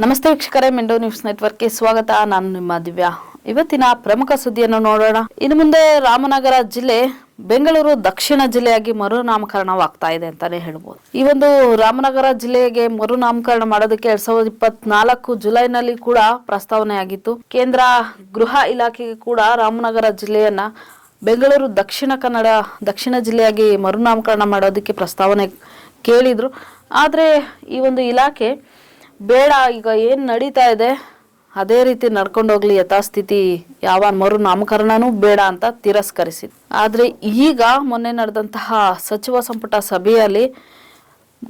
ನಮಸ್ತೆ ವೀಕ್ಷಕರೇ, ಮೆಂಡೋ ನ್ಯೂಸ್ ನೆಟ್ವರ್ಕ್ಗೆ ಸ್ವಾಗತ. ನಾನು ನಿಮ್ಮ ದಿವ್ಯಾ. ಇವತ್ತಿನ ಪ್ರಮುಖ ಸುದ್ದಿಯನ್ನು ನೋಡೋಣ. ಇನ್ನು ಮುಂದೆ ರಾಮನಗರ ಜಿಲ್ಲೆ, ಬೆಂಗಳೂರು ದಕ್ಷಿಣ ಜಿಲ್ಲೆಯಾಗಿ ಮರುನಾಮಕರಣವಾಗ್ತಾ ಇದೆ ಅಂತಾನೆ ಹೇಳ್ಬೋದು. ಈ ಒಂದು ರಾಮನಗರ ಜಿಲ್ಲೆಗೆ ಮರುನಾಮಕರಣ ಮಾಡೋದಕ್ಕೆ ಎರಡ್ ಸಾವಿರದ ಇಪ್ಪತ್ನಾಲ್ಕು ಜುಲೈನಲ್ಲಿ ಕೂಡ ಪ್ರಸ್ತಾವನೆ ಆಗಿತ್ತು ಕೇಂದ್ರ ಗೃಹ ಇಲಾಖೆಗೆ ಕೂಡ ರಾಮನಗರ ಜಿಲ್ಲೆಯನ್ನ ಬೆಂಗಳೂರು ದಕ್ಷಿಣ ಕನ್ನಡ, ದಕ್ಷಿಣ ಜಿಲ್ಲೆಯಾಗಿ ಮರುನಾಮಕರಣ ಮಾಡೋದಕ್ಕೆ ಪ್ರಸ್ತಾವನೆ ಕೇಳಿದ್ರು. ಆದರೆ ಈ ಒಂದು ಇಲಾಖೆ ಬೇಡ, ಈಗ ಏನು ನಡೀತಾ ಇದೆ? ಅದೇ ರೀತಿ ನಡ್ಕೊಂಡು ಹೋಗ್ಲಿ ಯಥಾಸ್ಥಿತಿ. ಯಾವ ಮರು ನಾಮಕರಣನೂ ಬೇಡ ಅಂತ ತಿರಸ್ಕರಿಸಿದೆ ಆದರೆ ಈಗ ಮೊನ್ನೆ ನಡೆದಂತಹ ಸಚಿವ ಸಂಪುಟ ಸಭೆಯಲ್ಲಿ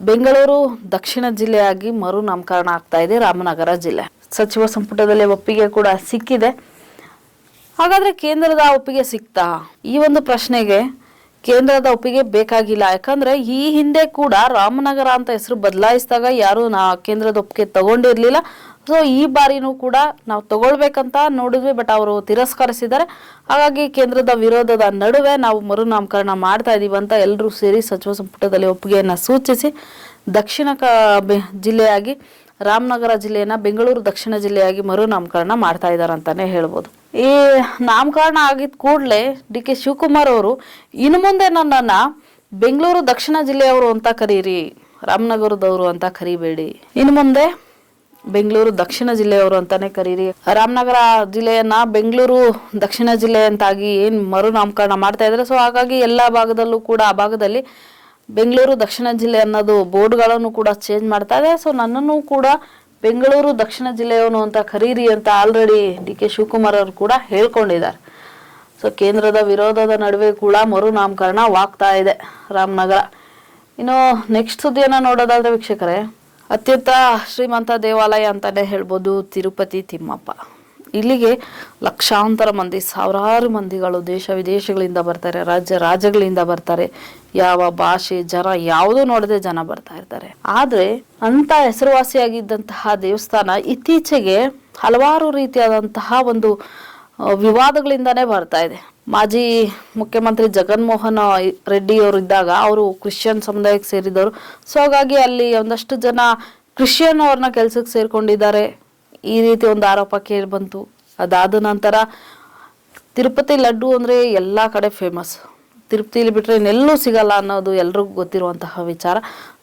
ಬೆಂಗಳೂರು ದಕ್ಷಿಣ ಜಿಲ್ಲೆಯಾಗಿ ಮರು ನಾಮಕರಣ ಆಗ್ತಾ ಇದೆ, ರಾಮನಗರ ಜಿಲ್ಲೆ. ಸಚಿವ ಸಂಪುಟದಲ್ಲಿ ಒಪ್ಪಿಗೆ ಕೂಡ ಸಿಕ್ಕಿದೆ. ಹಾಗಾದ್ರೆ ಕೇಂದ್ರದ ಒಪ್ಪಿಗೆ ಸಿಕ್ತಾ? ಈ ಒಂದು ಪ್ರಶ್ನೆಗೆ ಕೇಂದ್ರದ ಒಪ್ಪಿಗೆ ಬೇಕಾಗಿಲ್ಲ. ಯಾಕಂದ್ರೆ ಈ ಹಿಂದೆ ಕೂಡ ರಾಮನಗರ ಅಂತ ಹೆಸರು ಬದಲಾಯಿಸಿದಾಗ ಯಾರು ನಾ ಕೇಂದ್ರದ ಒಪ್ಪಿಗೆ ತಗೊಂಡಿರ್ಲಿಲ್ಲ. ಸೊ ಈ ಬಾರಿನೂ ಕೂಡ ನಾವು ತಗೊಳ್ಬೇಕಂತ ನೋಡಿದ್ವಿ ಬಟ್ ಅವರು ತಿರಸ್ಕರಿಸಿದ್ದಾರೆ. ಹಾಗಾಗಿ ಕೇಂದ್ರದ ವಿರೋಧದ ನಡುವೆ ನಾವು ಮರುನಾಮಕರಣ ಮಾಡ್ತಾ ಇದೀವಿ ಅಂತ ಎಲ್ಲರೂ ಸೇರಿ ಸಚಿವ ಸಂಪುಟದಲ್ಲಿ ಒಪ್ಪಿಗೆಯನ್ನ ಸೂಚಿಸಿ, ದಕ್ಷಿಣ ಜಿಲ್ಲೆಯಾಗಿ, ರಾಮನಗರ ಜಿಲ್ಲೆಯನ್ನ ಬೆಂಗಳೂರು ದಕ್ಷಿಣ ಜಿಲ್ಲೆಯಾಗಿ ಮರುನಾಮಕರಣ ಮಾಡ್ತಾ ಇದ್ದಾರೆ ಅಂತಾನೆ ಹೇಳ್ಬೋದು. ಈ ನಾಮಕರಣ ಆಗಿದ ಕೂಡಲೇ ಡಿ ಕೆ ಶಿವಕುಮಾರ್ ಅವರು, ಇನ್ನು ಮುಂದೆ ನನ್ನನ್ನು ಬೆಂಗಳೂರು ದಕ್ಷಿಣ ಜಿಲ್ಲೆಯವರು ಅಂತ ಕರೀರಿ, ರಾಮನಗರದವರು ಅಂತ ಕರಿಬೇಡಿ. ಇನ್ನು ಮುಂದೆ ಬೆಂಗಳೂರು ದಕ್ಷಿಣ ಜಿಲ್ಲೆಯವರು ಅಂತಾನೆ ಕರೀರಿ. ರಾಮನಗರ ಜಿಲ್ಲೆಯನ್ನು ಬೆಂಗಳೂರು ದಕ್ಷಿಣ ಜಿಲ್ಲೆ ಅಂತಾಗಿ ಏನು ಮರು ನಾಮಕರಣ ಮಾಡ್ತಾ ಇದ್ದಾರೆ. ಸೊ ಹಾಗಾಗಿ ಎಲ್ಲ ಭಾಗದಲ್ಲೂ ಕೂಡ ಆ ಭಾಗದಲ್ಲಿ ಬೆಂಗಳೂರು ದಕ್ಷಿಣ ಜಿಲ್ಲೆ ಅನ್ನೋದು ಬೋರ್ಡ್ಗಳನ್ನು ಕೂಡ ಚೇಂಜ್ ಮಾಡ್ತಾ ಇದೆ. ಸೊ ನನ್ನನ್ನು ಕೂಡ ಬೆಂಗಳೂರು, ದಕ್ಷಿಣ ಜಿಲ್ಲೆಯವನು ಅಂತ ಕರೀರಿ ಅಂತ ಆಲ್ರೆಡಿ ಡಿ ಕೆ ಶಿವಕುಮಾರ್ ಅವರು ಕೂಡ ಹೇಳ್ಕೊಂಡಿದ್ದಾರೆ. ಸೊ ಕೇಂದ್ರದ ವಿರೋಧದ ನಡುವೆ ಕೂಡ ಮರುನಾಮಕರಣವಾಗ್ತಾ ಇದೆ ರಾಮನಗರ. ಇನ್ನು ನೆಕ್ಸ್ಟ್ ಸುದ್ದಿಯನ್ನು ನೋಡೋದಾದ್ರೆ ವೀಕ್ಷಕರೇ ಅತ್ಯಂತ ಶ್ರೀಮಂತ ದೇವಾಲಯ ಅಂತಲೇ ಹೇಳ್ಬೋದು ತಿರುಪತಿ ತಿಮ್ಮಪ್ಪ. ಇಲ್ಲಿಗೆ ಲಕ್ಷಾಂತರ ಮಂದಿ, ಸಾವಿರಾರು ಮಂದಿಗಳು ದೇಶ ವಿದೇಶಗಳಿಂದ ಬರ್ತಾರೆ, ರಾಜ್ಯ ರಾಜ್ಯಗಳಿಂದ ಬರ್ತಾರೆ. ಯಾವ ಭಾಷೆ, ಜನ ಯಾವುದೂ ನೋಡದೆ ಜನ ಬರ್ತಾ ಇರ್ತಾರೆ. ಆದ್ರೆ ಅಂತ ಹೆಸರುವಾಸಿಯಾಗಿದ್ದಂತಹ ದೇವಸ್ಥಾನ ಇತ್ತೀಚೆಗೆ ಹಲವಾರು ರೀತಿಯಾದಂತಹ ಒಂದು ವಿವಾದಗಳಿಂದನೇ ಬರ್ತಾ ಇದೆ. ಮಾಜಿ ಮುಖ್ಯಮಂತ್ರಿ ಜಗನ್ಮೋಹನ್ ರೆಡ್ಡಿ ಅವರು ಇದ್ದಾಗ ಅವರು ಕ್ರಿಶ್ಚಿಯನ್ ಸಮುದಾಯಕ್ಕೆ ಸೇರಿದವರು. ಸೊ ಹಾಗಾಗಿ ಅಲ್ಲಿ ಒಂದಷ್ಟು ಜನ ಕ್ರಿಶ್ಚಿಯನ್ ಅವ್ರನ್ನ ಕೆಲ್ಸಕ್ಕೆ ಸೇರ್ಕೊಂಡಿದ್ದಾರೆ. ಈ ರೀತಿ ಒಂದು ಆರೋಪ ಕೇಳಿ ಬಂತು. ಅದಾದ ನಂತರ ತಿರುಪತಿ ಲಡ್ಡು ಅಂದರೆ ಎಲ್ಲ ಕಡೆ ಫೇಮಸ್ ತಿರುಪತಿಲಿ ಬಿಟ್ಟರೆ ಇನ್ನೆಲ್ಲೂ ಸಿಗಲ್ಲ ಅನ್ನೋದು ಎಲ್ರಿಗೂ ಗೊತ್ತಿರುವಂತಹ ವಿಚಾರ.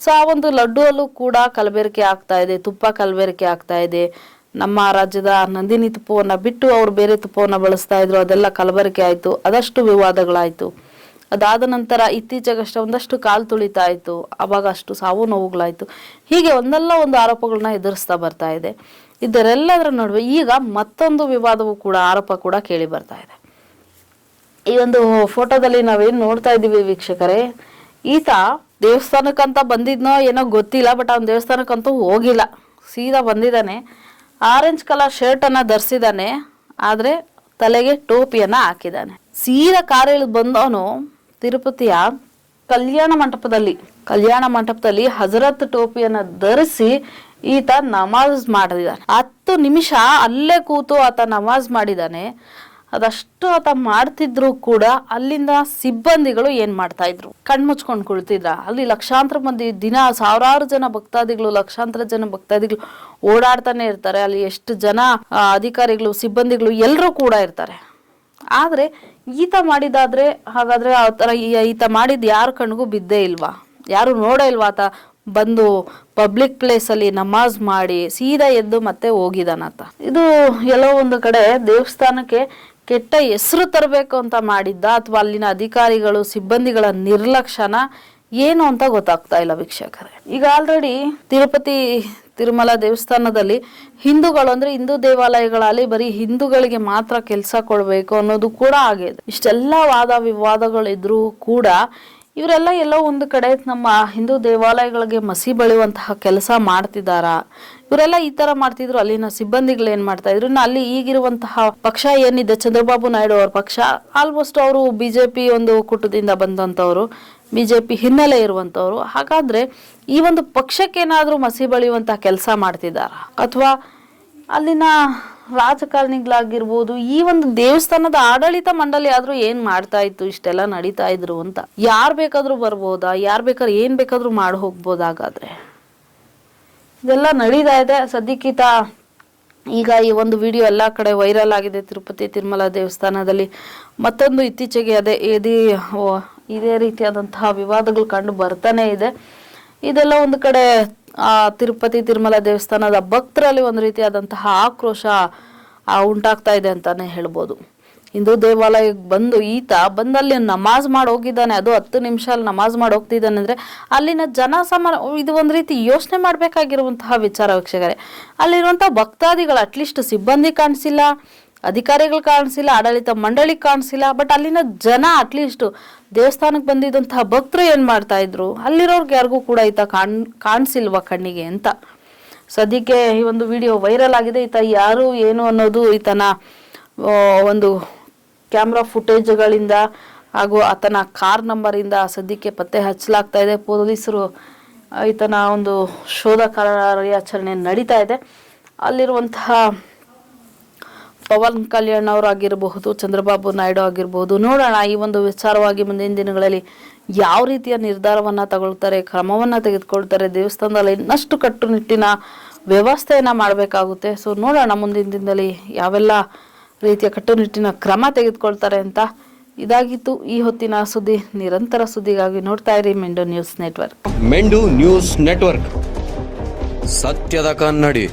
ಸೊ ಆ ಒಂದು ಲಡ್ಡುವಲ್ಲೂ ಕೂಡ ಕಲಬೆರಕೆ ಆಗ್ತಾ ಇದೆ, ತುಪ್ಪ ಕಲಬೆರಕೆ ಆಗ್ತಾ ಇದೆ. ನಮ್ಮ ರಾಜ್ಯದ ನಂದಿನಿ ತುಪ್ಪವನ್ನು ಬಿಟ್ಟು ಅವರು ಬೇರೆ ತುಪ್ಪವನ್ನು ಬಳಸ್ತಾ ಇದ್ರು, ಅದೆಲ್ಲ ಕಲಬೆರಕೆ ಆಯಿತು, ಅದಷ್ಟು ವಿವಾದಗಳಾಯಿತು. ಅದಾದ ನಂತರ ಇತ್ತೀಚೆಗಷ್ಟೇ ಒಂದಷ್ಟು ಕಾಲು ತುಳಿತಾ ಇತ್ತು, ಅವಾಗ ಅಷ್ಟು ಸಾವು ನೋವುಗಳಾಯಿತು. ಹೀಗೆ ಒಂದಲ್ಲ ಒಂದು ಆರೋಪಗಳನ್ನ ಎದುರಿಸ್ತಾ ಬರ್ತಾ ಇದೆ. ಇದರೆಲ್ಲದರ ನಡುವೆ ಈಗ ಮತ್ತೊಂದು ವಿವಾದವು ಕೂಡ, ಆರೋಪ ಕೂಡ ಕೇಳಿ ಬರ್ತಾ ಇದೆ. ಈ ಒಂದು ಫೋಟೋದಲ್ಲಿ ನಾವೇನು ನೋಡ್ತಾ ಇದ್ದೀವಿ ವೀಕ್ಷಕರೇ, ಈತ ದೇವಸ್ಥಾನಕ್ಕಂತ ಬಂದಿದ್ನೋ ಏನೋ ಗೊತ್ತಿಲ್ಲ, ಬಟ್ ಅವ್ನ ದೇವಸ್ಥಾನಕ್ಕಂತೂ ಹೋಗಿಲ್ಲ. ಸೀದಾ ಬಂದಿದ್ದಾನೆ. ಆರೆಂಜ್ ಕಲರ್ ಶರ್ಟ್ ಧರಿಸಿದ್ದಾನೆ, ಆದ್ರೆ ತಲೆಗೆ ಟೋಪಿಯನ್ನ ಹಾಕಿದ್ದಾನೆ. ಸೀದಾ ಕಾರ್ ಬಂದವನು ತಿರುಪತಿಯ ಕಲ್ಯಾಣ ಮಂಟಪದಲ್ಲಿ ಕಲ್ಯಾಣ ಮಂಟಪದಲ್ಲಿ ಹಜರತ್ ಟೋಪಿಯನ್ನ ಧರಿಸಿ ಈತ ನಮಾಜ್ ಮಾಡಿದಾನೆ. ಹತ್ತು ನಿಮಿಷ ಅಲ್ಲೇ ಕೂತು ಆತ ನಮಾಜ್ ಮಾಡಿದಾನೆ. ಅದಷ್ಟು ಆತ ಮಾಡ್ತಿದ್ರು ಕೂಡ ಅಲ್ಲಿಂದ ಸಿಬ್ಬಂದಿಗಳು ಏನ್ ಮಾಡ್ತಾ ಇದ್ರು? ಕಣ್ಮುಚ್ಕೊಂಡು ಕುಳಿತಿದ್ರ ಅಲ್ಲಿ ಲಕ್ಷಾಂತರ ಮಂದಿ, ದಿನ ಸಾವಿರಾರು ಜನ ಭಕ್ತಾದಿಗಳು, ಲಕ್ಷಾಂತರ ಜನ ಭಕ್ತಾದಿಗಳು ಓಡಾಡ್ತಾನೆ ಇರ್ತಾರೆ. ಅಲ್ಲಿ ಎಷ್ಟು ಜನ ಅಧಿಕಾರಿಗಳು, ಸಿಬ್ಬಂದಿಗಳು ಎಲ್ಲರೂ ಕೂಡ ಇರ್ತಾರೆ. ಆದ್ರೆ ಈತ ಮಾಡಿದಾದ್ರೆ, ಹಾಗಾದ್ರೆ ಆ ಥರ ಈತ ಮಾಡಿದ್ ಯಾರ ಕಣ್ಗೂ ಬಿದ್ದೇ ಇಲ್ವಾ? ಯಾರು ನೋಡೇ ಇಲ್ವಾ ಆತ ಬಂದು ಪಬ್ಲಿಕ್ ಪ್ಲೇಸಲ್ಲಿ ನಮಾಜ್ ಮಾಡಿ ಸೀದಾ ಎದ್ದು ಮತ್ತೆ ಹೋಗಿದಾನಾತ ಇದು ಎಲ್ಲೋ ಒಂದು ಕಡೆ ದೇವಸ್ಥಾನಕ್ಕೆ ಕೆಟ್ಟ ಹೆಸರು ತರಬೇಕು ಅಂತ ಮಾಡಿದ್ದ ಅಥವಾ ಅಲ್ಲಿನ ಅಧಿಕಾರಿಗಳು, ಸಿಬ್ಬಂದಿಗಳ ನಿರ್ಲಕ್ಷ್ಯನ ಏನು ಅಂತ ಗೊತ್ತಾಗ್ತಾ ಇಲ್ಲ ವೀಕ್ಷಕರೇ. ಈಗ ಆಲ್ರೆಡಿ ತಿರುಪತಿ, ತಿರುಮಲ ದೇವಸ್ಥಾನದಲ್ಲಿ ಹಿಂದೂಗಳು ಅಂದ್ರೆ ಹಿಂದೂ ದೇವಾಲಯಗಳಲ್ಲಿ ಬರೀ ಹಿಂದೂಗಳಿಗೆ ಮಾತ್ರ ಕೆಲಸ ಕೊಡಬೇಕು ಅನ್ನೋದು ಕೂಡ ಆಗಿದೆ. ಇಷ್ಟೆಲ್ಲ ವಾದ ವಿವಾದಗಳಿದ್ರೂ ಕೂಡ ಇವರೆಲ್ಲ ಎಲ್ಲೋ ಒಂದು ಕಡೆ ನಮ್ಮ ಹಿಂದೂ ದೇವಾಲಯಗಳಿಗೆ ಮಸಿ ಬಳಿಯುವಂತಹ ಕೆಲಸ ಮಾಡ್ತಿದಾರಾ ಇವರೆಲ್ಲ ಈ ತರ ಮಾಡ್ತಿದ್ರು. ಅಲ್ಲಿನ ಸಿಬ್ಬಂದಿಗಳು ಏನ್ ಮಾಡ್ತಾ ಇದ್ರು? ಅಲ್ಲಿ ಈಗಿರುವಂತಹ ಪಕ್ಷ ಏನಿದೆ? ಚಂದ್ರಬಾಬು ನಾಯ್ಡು ಅವ್ರ ಪಕ್ಷ. ಆಲ್ಮೋಸ್ಟ್ ಅವರು ಬಿಜೆಪಿ ಒಂದು ಕುಟುಂಬದಿಂದ ಬಂದಂತವ್ರು ಬಿಜೆಪಿ ಹಿನ್ನೆಲೆ ಇರುವಂತವ್ರು ಹಾಗಾದ್ರೆ ಈ ಒಂದು ಪಕ್ಷಕ್ಕೇನಾದ್ರೂ ಮಸಿ ಬಳಿಯುವಂತಹ ಕೆಲಸ ಮಾಡ್ತಿದಾರ ಅಥವಾ ಅಲ್ಲಿನ ರಾಜಕಾರಣಿಗಳಾಗಿರ್ಬೋದು ಈ ಒಂದು ದೇವಸ್ಥಾನದ ಆಡಳಿತ ಮಂಡಳಿ ಆದ್ರೂ ಏನ್ ಮಾಡ್ತಾ ಇತ್ತು ಇಷ್ಟೆಲ್ಲ ನಡೀತಾ ಇದ್ರು ಅಂತ. ಯಾರ್ ಬೇಕಾದ್ರೂ ಬರ್ಬೋದಾ ಯಾರ್ ಬೇಕಾದ್ರೂ ಏನ್ ಬೇಕಾದ್ರೂ ಮಾಡಿ ಹೋಗ್ಬೋದಾಗಾದ್ರೆ ಇದೆಲ್ಲ ನಡೀತಾ ಇದೆ. ಸದ್ಯಕ್ಕಿತ ಈಗ ಈ ಒಂದು ವಿಡಿಯೋ ಎಲ್ಲ ಕಡೆ ವೈರಲ್ ಆಗಿದೆ. ತಿರುಪತಿ ತಿರುಮಲ ದೇವಸ್ಥಾನದಲ್ಲಿ ಮತ್ತೊಂದು ಇತ್ತೀಚೆಗೆ ಅದೇ ಓ, ಇದೇ ರೀತಿಯಾದಂತಹ ವಿವಾದಗಳು ಕಂಡು ಬರ್ತಾನೆ ಇದೆ. ಇದೆಲ್ಲ ಒಂದು ಕಡೆ ಆ, ತಿರುಪತಿ ತಿರುಮಲ ದೇವಸ್ಥಾನದ ಭಕ್ತರಲ್ಲಿ ಒಂದು ರೀತಿಯಾದಂತಹ ಆಕ್ರೋಶ ಉಂಟಾಗ್ತಾ ಇದೆ ಅಂತಾನೆ ಹೇಳ್ಬೋದು. ಹಿಂದೂ ದೇವಾಲಯಕ್ಕೆ ಬಂದು ಈತ ಬಂದಲ್ಲಿ ನಮಾಜ್ ಮಾಡಿ ಹೋಗಿದ್ದಾನೆ ಅದು ಹತ್ತು ನಿಮಿಷ ಅಲ್ಲಿ ನಮಾಜ್ ಮಾಡಿ ಹೋಗ್ತಿದ್ದಾನೆ ಅಂದರೆ ಅಲ್ಲಿನ ಜನ ಸಮಾನ ಇದು ಒಂದು ರೀತಿ ಯೋಚನೆ ಮಾಡಬೇಕಾಗಿರುವಂತಹ ವಿಚಾರ ವೀಕ್ಷಕರೇ. ಅಲ್ಲಿರುವಂಥ ಭಕ್ತಾದಿಗಳು ಅಟ್ಲೀಸ್ಟ್ ಸಿಬ್ಬಂದಿ ಕಾಣಿಸಿಲ್ಲ ಅಧಿಕಾರಿಗಳು ಕಾಣಿಸಿಲ್ಲ, ಆಡಳಿತ ಮಂಡಳಿ ಕಾಣಿಸಿಲ್ಲ ಬಟ್ ಅಲ್ಲಿನ ಜನ ಅಟ್ಲೀಸ್ಟ್ ದೇವಸ್ಥಾನಕ್ಕೆ ಬಂದಿದ್ದಂತಹ ಭಕ್ತರು ಏನು ಮಾಡ್ತಾ ಇದ್ರು? ಅಲ್ಲಿರೋರ್ಗೆ ಯಾರಿಗೂ ಕೂಡ ಈತ ಕಾಣ್, ಕಾಣಿಸಿಲ್ವಾ ಕಣ್ಣಿಗೆ ಅಂತ. ಸದ್ಯಕ್ಕೆ ಈ ಒಂದು ವಿಡಿಯೋ ವೈರಲ್ ಆಗಿದೆ. ಈತ ಯಾರು, ಏನು ಅನ್ನೋದು ಈತನ ಒಂದು ಕ್ಯಾಮ್ರಾ ಫುಟೇಜ್ಗಳಿಂದ ಹಾಗೂ ಆತನ ಕಾರ್ ನಂಬರಿಂದ ಸದ್ಯಕ್ಕೆ ಪತ್ತೆ ಹಚ್ಚಲಾಗ್ತಾ ಇದೆ. ಪೊಲೀಸರು ಈತನ ಒಂದು ಶೋಧ ಕಾರ್ಯಾಚರಣೆ ನಡೀತಾ ಇದೆ. ಅಲ್ಲಿರುವಂತಹ ಪವನ್ ಕಲ್ಯಾಣ್ ಅವರಾಗಿರಬಹುದು ಚಂದ್ರಬಾಬು ನಾಯ್ಡು ಆಗಿರಬಹುದು, ನೋಡೋಣ ಈ ಒಂದು ವಿಚಾರವಾಗಿ ಮುಂದಿನ ದಿನಗಳಲ್ಲಿ ಯಾವ ರೀತಿಯ ನಿರ್ಧಾರವನ್ನ ತಗೊಳ್ತಾರೆ, ಕ್ರಮವನ್ನ ತೆಗೆದುಕೊಳ್ತಾರೆ, ದೇವಸ್ಥಾನದಲ್ಲಿ ಇನ್ನಷ್ಟು ಕಟ್ಟುನಿಟ್ಟಿನ ವ್ಯವಸ್ಥೆಯನ್ನು ಮಾಡಬೇಕಾಗುತ್ತೆ. ಸೊ ನೋಡೋಣ ಮುಂದಿನ ದಿನದಲ್ಲಿ ಯಾವೆಲ್ಲ ರೀತಿಯ ಕಟ್ಟುನಿಟ್ಟಿನ ಕ್ರಮ ತೆಗೆದುಕೊಳ್ತಾರೆ ಅಂತ ಇದಾಗಿತ್ತು ಈ ಹೊತ್ತಿನ ಸುದ್ದಿ. ನಿರಂತರ ಸುದ್ದಿಗಾಗಿ ನೋಡ್ತಾ ಇರಿ ಮೆಂಡು ನ್ಯೂಸ್ ನೆಟ್ವರ್ಕ್. ಮೆಂಡು ನ್ಯೂಸ್ ನೆಟ್ವರ್ಕ್. ಸತ್ಯದ ಕನ್ನಡಿ.